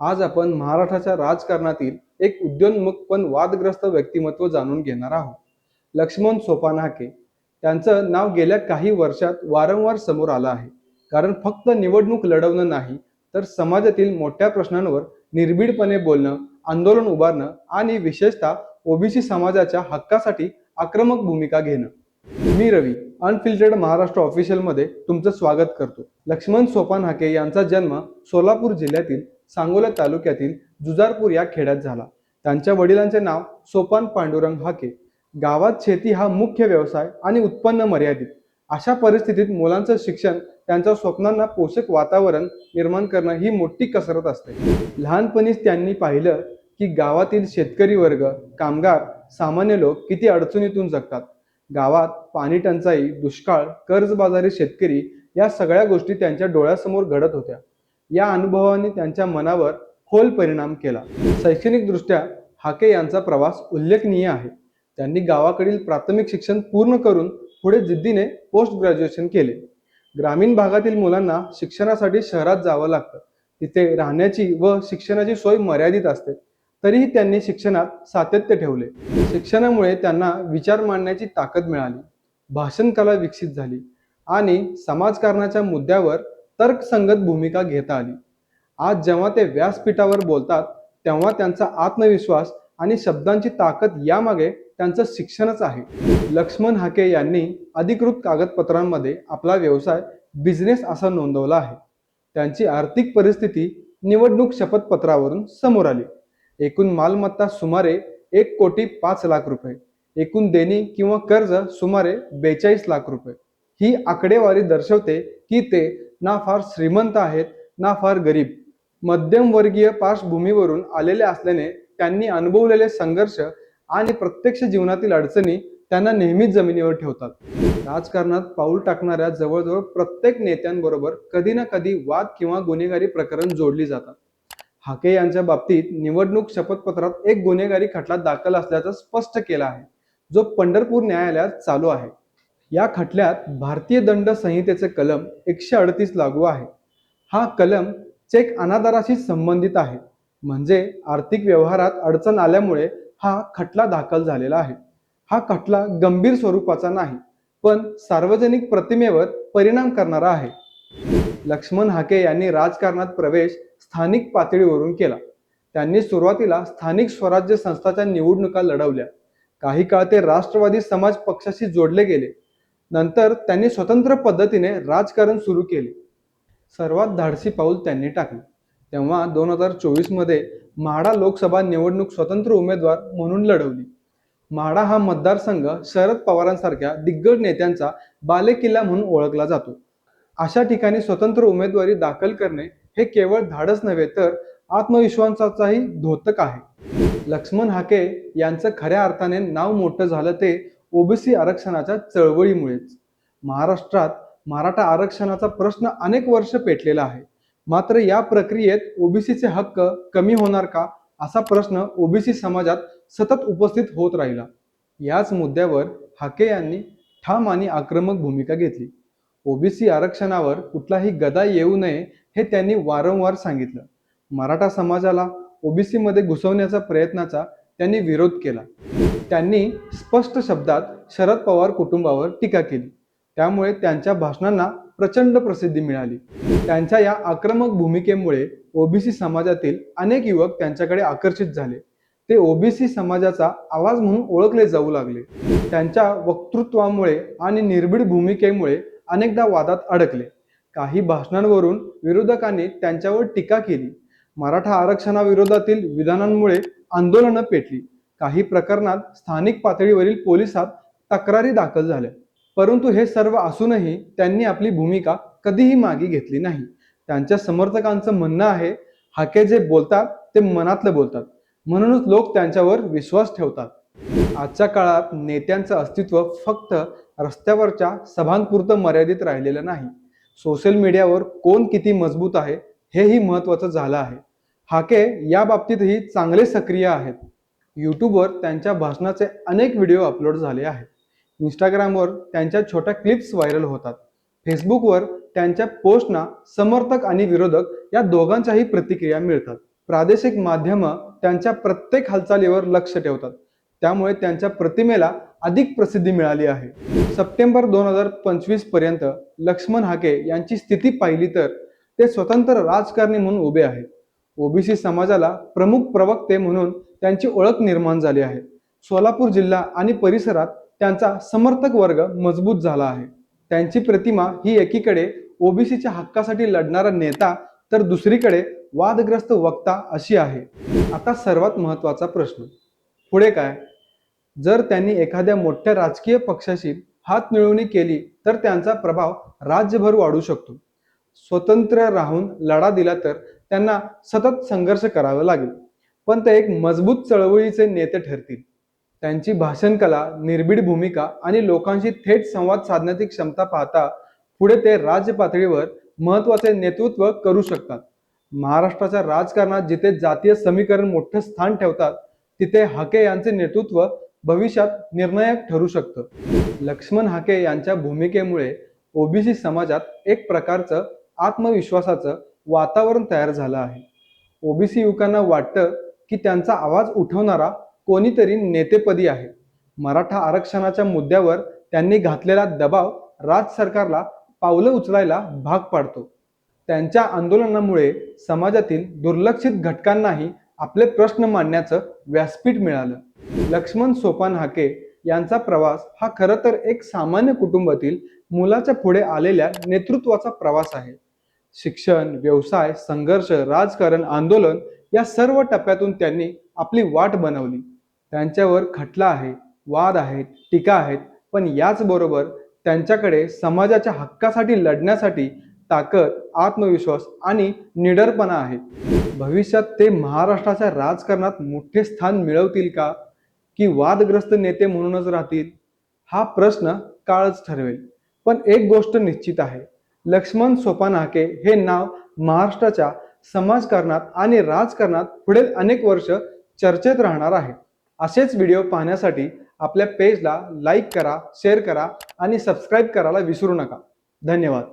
आज आपण महाराष्ट्राच्या राजकारणातील एक उद्योन्मुख पण वादग्रस्त व्यक्तिमत्व जाणून घेणार आहोत. लक्ष्मण सोपान हाके त्यांचं नाव गेल्या काही वर्षात वारंवार समोर आलं आहे. कारण फक्त निवडणूक लढवणं नाही तर समाजातील मोठ्या प्रश्नांवर निर्भीडपणे बोलणं आंदोलन उभारणं आणि विशेषतः ओबीसी समाजाच्या हक्कासाठी आक्रमक भूमिका घेणं. मी रवी अनफिल्टर्ड महाराष्ट्र ऑफिशियलमध्ये तुमचं स्वागत करतो. लक्ष्मण सोपान हाके यांचा जन्म सोलापूर जिल्ह्यातील सांगोला तालुक्यातील जुजारपूर या खेड्यात झाला. त्यांच्या वडिलांचे नाव सोपान पांडुरंग हाके. गावात शेती हा मुख्य व्यवसाय आणि उत्पन्न मर्यादित. अशा परिस्थितीत मुलांचं शिक्षण त्यांच्या स्वप्नांना पोषक वातावरण निर्माण करणं ही मोठी कसरत असते. लहानपणीच त्यांनी पाहिलं की गावातील शेतकरी वर्ग कामगार सामान्य लोक किती अडचणीतून जगतात. गावात पाणी टंचाई दुष्काळ कर्जबाजारी शेतकरी या सगळ्या गोष्टी त्यांच्या डोळ्यासमोर घडत होत्या. या अनुभवाने त्यांच्या मनावर खोल परिणाम केला. शैक्षणिकदृष्ट्या हाके यांचा प्रवास उल्लेखनीय आहे. त्यांनी गावाकडील प्राथमिक शिक्षण पूर्ण करून पुढे जिद्दीने पोस्ट ग्रॅज्युएशन केले. ग्रामीण भागातील मुलांना शिक्षणासाठी शहरात जावं लागतं. तिथे राहण्याची व शिक्षणाची सोय मर्यादित असते. तरीही त्यांनी शिक्षणात सातत्य ठेवले. शिक्षणामुळे त्यांना विचार मांडण्याची ताकद मिळाली. भाषण कला विकसित झाली आणि समाजकारणाच्या मुद्द्यावर तर्कसंगत भूमिका घेता आली. आज जेव्हा ते व्यासपीठावर बोलतात तेव्हा त्यांचा आत्मविश्वास आणि शब्दांची ताकद यामागे त्यांचं शिक्षणच आहे. लक्ष्मण हाके यांनी अधिकृत कागदपत्रांमध्ये आपला व्यवसाय बिझनेस असा नोंदवला आहे. त्यांची आर्थिक परिस्थिती निवडणूक शपथपत्रावरून समोर आली. एकूण मालमत्ता सुमारे एक कोटी पाच लाख रुपये. एकूण देणी किंवा कर्ज सुमारे बेचाळीस लाख रुपये. ही आकडेवारी दर्शवते की ते ना फार श्रीमंत आहेत ना फार गरीब. मध्यमवर्गीय पार्श्वभूमीवरून आलेले असल्याने त्यांनी अनुभवलेले संघर्ष आणि प्रत्यक्ष जीवनातील अडचणी त्यांना नेहमीच जमिनीवर ठेवतात. राजकारणात पाऊल टाकणाऱ्या जवळजवळ प्रत्येक नेत्यांबरोबर कधी ना कधी वाद किंवा गुन्हेगारी प्रकरण जोडली जातात. हाके यांच्या बाबतीत निवडणूक शपथपत्रात एक गुन्हेगारी खटला दाखल असल्याचं स्पष्ट केलं आहे जो पंढरपूर न्यायालयात चालू आहे. या खटल्यात भारतीय दंड संहितेचे कलम एकशे अडतीस लागू आहे. हा कलम चेक अनादाराशी संबंधित आहे. म्हणजे आर्थिक व्यवहारात अडचण आल्यामुळे हा खटला दाखल झालेला आहे. हा खटला गंभीर स्वरूपाचा नाही पण सार्वजनिक प्रतिमेवर परिणाम करणारा आहे. लक्ष्मण हाके यांनी राजकारणात प्रवेश स्थानिक पातळीवरून केला. त्यांनी सुरुवातीला स्थानिक स्वराज्य संस्थाच्या निवडणुका लढवल्या. काही काळ ते राष्ट्रवादी समाज पक्षाशी जोडले गेले. नंतर त्यांनी स्वतंत्र पद्धतीने राजकारण सुरू केले. सर्वात धाडसी पाऊल त्यांनी टाकले. तेव्हा दोन हजार चोवीसमध्ये म्हाडा लोकसभा निवडणूक स्वतंत्र उमेदवार म्हणून लढवली. म्हाडा हा मतदारसंघ शरद पवारांसारख्या दिग्गज नेत्यांचा बालेकिल्ला म्हणून ओळखला जातो. अशा ठिकाणी स्वतंत्र उमेदवारी दाखल करणे हे केवळ धाडस नव्हे तर आत्मविश्वासाचाही धोतक आहे. लक्ष्मण हाके यांचं खऱ्या अर्थाने नाव मोठं झालं ते ओबीसी आरक्षणाच्या चळवळीमुळेच. महाराष्ट्रात मराठा आरक्षणाचा प्रश्न अनेक वर्ष पेटलेला आहे. मात्र या प्रक्रियेत ओबीसीचे हक्क कमी होणार का असा प्रश्न ओबीसी समाजात सतत उपस्थित होत राहिला. याच मुद्द्यावर हाके यांनी ठाम आणि आक्रमक भूमिका घेतली. ओबीसी आरक्षणावर कुठलाही गदा येऊ नये हे त्यांनी वारंवार सांगितलं. मराठा समाजाला ओबीसीमध्ये घुसवण्याचा प्रयत्नाचा त्यांनी विरोध केला. त्यांनी स्पष्ट शब्दात शरद पवार कुटुंबावर टीका केली. त्यामुळे त्यांच्या भाषणांना प्रचंड प्रसिद्धी मिळाली. त्यांच्या या आक्रमक भूमिकेमुळे ओबीसी समाजातील अनेक युवक त्यांच्याकडे आकर्षित झाले. ते ओबीसी समाजाचा आवाज म्हणून ओळखले जाऊ लागले. त्यांच्या वक्तृत्वामुळे आणि निर्भीड भूमिकेमुळे अनेकदा वादात अडकले. काही भाषणांवरून विरोधकांनी त्यांच्यावर टीका केली. मराठा आरक्षणाविरोधातील विधानांमुळे आंदोलनं पेटली. काही प्रकरणात स्थानिक पातळीवरील पोलिसात तक्रारी दाखल झाल्या. परंतु हे सर्व असूनही त्यांनी आपली भूमिका कधीही मागे घेतली नाही. त्यांच्या समर्थकांचं म्हणणं आहे हाके जे बोलतात ते मनातलं बोलतात. म्हणूनच लोक त्यांच्यावर विश्वास ठेवतात. आजच्या काळात नेत्यांचं अस्तित्व फक्त रस्त्यावरच्या सभांपुरतं मर्यादित राहिलेलं नाही. सोशल मीडियावर कोण किती मजबूत आहे हेही महत्त्वाचं झालं आहे. हाके या बाबतीतही चांगले सक्रिय आहेत. यूट्यूबवर त्यांच्या भाषणाचे अनेक व्हिडिओ अपलोड झाले आहेत. इंस्टाग्रामवर त्यांच्या छोट्या क्लिप्स व्हायरल होतात. फेसबुकवर त्यांच्या पोस्टना समर्थक आणि विरोधक या दोघांच्याही प्रतिक्रिया मिळतात. प्रादेशिक माध्यमं त्यांच्या प्रत्येक हालचालीवर लक्ष ठेवतात. त्यामुळे त्यांच्या प्रतिमेला अधिक प्रसिद्धी मिळाली आहे. सप्टेंबर दोन हजार पंचवीसपर्यंत लक्ष्मण हाके यांची स्थिती पाहिली तर ते स्वतंत्र राजकारणी म्हणून उभे आहेत. ओबीसी समाजाला प्रमुख प्रवक्ते म्हणून त्यांची ओळख निर्माण झाली आहे. सोलापूर जिल्हा आणि परिसरात त्यांचा समर्थक वर्ग मजबूत झाला आहे. त्यांची प्रतिमा ही एकीकडे ओबीसीच्या हक्कासाठी लढणारा नेता तर दुसरीकडे वादग्रस्त वक्ता अशी आहे. आता सर्वात महत्त्वाचा प्रश्न. पुढे काय? जर त्यांनी एखाद्या मोठ्या राजकीय पक्षाशी हात मिळवणी केली तर त्यांचा प्रभाव राज्यभर वाढू शकतो. स्वतंत्र राहून लढा दिला तर त्यांना सतत संघर्ष करावा लागेल. पण ते एक मजबूत चळवळीचे नेते ठरतील. त्यांची भाषण कला निर्भीड भूमिका आणि लोकांशी थेट संवाद साधण्याची क्षमता पाहता पुढे ते राज्य पातळीवर महत्त्वाचे नेतृत्व करू शकतात. महाराष्ट्राच्या राजकारणात जिथे जातीय समीकरण मोठं स्थान ठेवतात तिथे हाके यांचे नेतृत्व भविष्यात निर्णायक ठरू शकतं. लक्ष्मण हाके यांच्या भूमिकेमुळे ओबीसी समाजात एक प्रकारचं आत्मविश्वासाचं वातावरण तयार झालं आहे. ओबीसी युवकांना वाटतं की त्यांचा आवाज उठवणारा कोणीतरी नेतेपदी आहे. मराठा आरक्षणाच्या मुद्द्यावर त्यांनी घातलेला दबाव राज्य सरकारला पावलं उचलायला भाग पाडतो. त्यांच्या आंदोलनामुळे समाजातील दुर्लक्षित घटकांनाही आपले प्रश्न मांडण्याचं व्यासपीठ मिळालं. लक्ष्मण सोपान हाके यांचा प्रवास हा खरं तर एक सामान्य कुटुंबातील मुलाच्या पुढे आलेल्या नेतृत्वाचा प्रवास आहे. शिक्षण व्यवसाय संघर्ष राजकारण आंदोलन या सर्व टप्प्यातून त्यांनी आपली वाट बनवली. त्यांच्यावर खटला आहे वाद आहेत टीका आहेत पण याचबरोबर त्यांच्याकडे समाजाच्या हक्कासाठी लढण्यासाठी ताकद आत्मविश्वास आणि निडरपणा आहे. भविष्यात ते महाराष्ट्राच्या राजकारणात मोठे स्थान मिळवतील का? की वादग्रस्त नेते म्हणूनच राहतील? हा प्रश्न काळच ठरवेल पण एक गोष्ट निश्चित आहे. लक्ष्मण सोपानाके हे नाव महाराष्ट्राच्या समाजकारणात आणि राजकारणात पुढील अनेक वर्ष चर्चेत राहणार आहे. असेच व्हिडिओ पाहण्यासाठी आपल्या पेजला लाईक करा शेअर करा आणि सबस्क्राईब करायला विसरू नका. धन्यवाद.